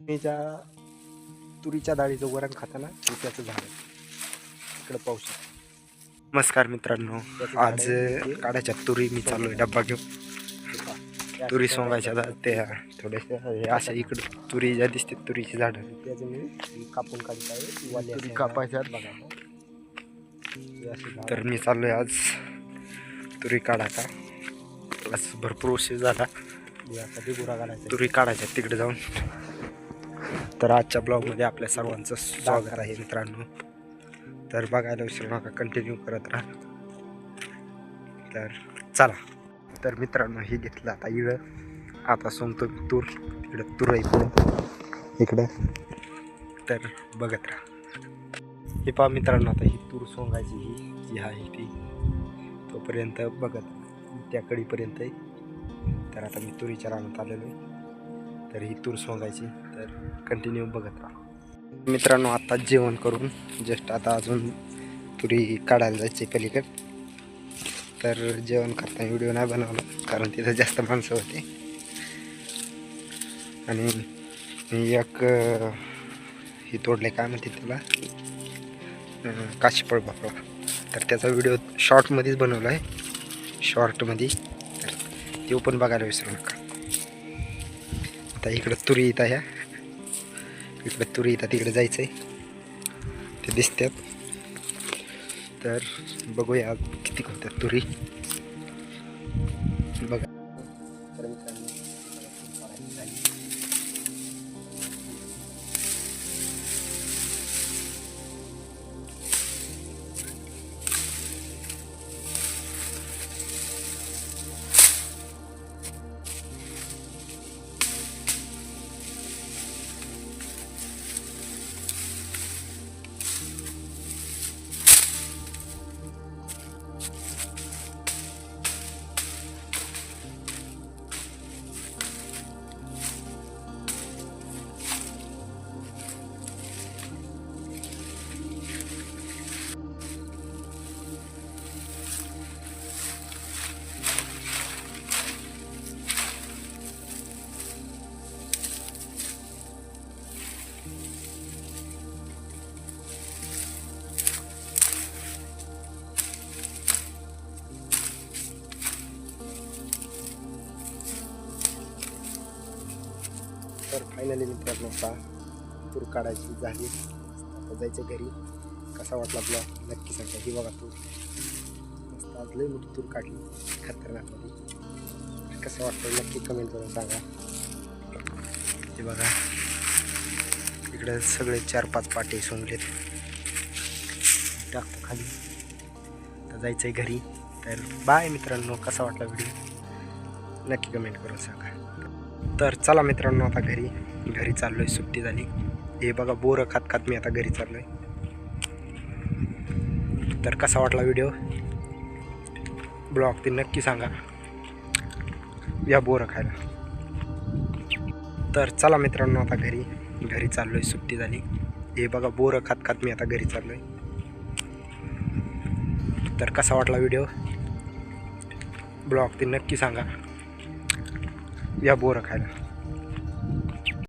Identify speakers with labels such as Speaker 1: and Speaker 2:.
Speaker 1: तुरीच्या तुरीच्या डाळीचं वरण खाताना हे त्याचं झाड. इकडं पाहू शकतो. नमस्कार मित्रांनो आज काढायच्या तुरी मी चालू आहे डब्बा घेऊन. तुरी सोंगायच्या त्या थोड्याशा हे. अशा इकडं तुरी ज्या दिसते तुरीची झाडं त्याचं मी कापून काढत आहे. तुरी कापायच्या बघा तर मी चाललो आहे आज तुरी काढायचा आज भरपूर उशीर झाला. तुरी काढायच्या तिकडे जाऊन. तर आजच्या ब्लॉगमध्ये आपल्या सर्वांचं स्वागत आहे मित्रांनो. तर बघायला विसरू नका कंटिन्यू करत राहा. तर चला. तर मित्रांनो हे घेतलं आता इळं आता सोंगतो तूर. इकडं तूर आहे पुढं इकडं. तर बघत राहा. हे पहा मित्रांनो आता ही तूर सोंगायची ही जी आहे ती तोपर्यंत बघत त्या कडीपर्यंत आहे. तर आता मी तुरीच्या रानात आलेलो आहे. तर ही तूर सोंगायची तर कंटिन्यू बघत राहा. मित्रांनो आता जेवण करून जस्ट आता अजून तुरी काढायला जायची पलीकड. तर जेवण करताना व्हिडिओ नाही बनवला कारण तिथं जास्त माणसं होते. आणि मी एक हे ही तोडले काय म्हणते त्याला? काशीपळ काशीफळ तर त्याचा व्हिडिओ शॉर्टमध्येच बनवला आहे शॉर्टमध्ये तर तो पण बघायला विसरू नका. आता इकडं तुरी येत ह्या इकडं तुरी येतात तिकडे जायचं आहे ते दिसतात तर बघूया किती कोणत्या तुरी. बघा. तर फायनली मित्रांनो आता तूर काढायची झाली. आता जायचं घरी. कसा वाटला ब्लॉग नक्की सांगा. ही बघा तूर मस्त आज लई मोठी तूर काढली. खतरनाकमध्ये. कसं वाटतं नक्की कमेंट करून सांगा. हे बघा. इकडे सगळे चार पाच पाटे सोंगलेत टाकतो खाली. तर जायचं आहे घरी. तर बाय मित्रांनो. कसा वाटला व्हिडिओ नक्की कमेंट करून सांगा. तर चला मित्रांनो आता घरी. घरी चाललो आहे सुट्टी झाली. हे बघा बोरं खात खात मी आता घरी चाललो आहे तर कसा वाटला व्हिडिओ ब्लॉग ते नक्की सांगा. या बोरं खायला. तर चला मित्रांनो आता घरी. घरी चाललो आहे सुट्टी झाली. हे बघा बोरं खात खात मी आता घरी चाललो आहे तर कसा वाटला व्हिडिओ ब्लॉग ते नक्की सांगा. या बोरं खायला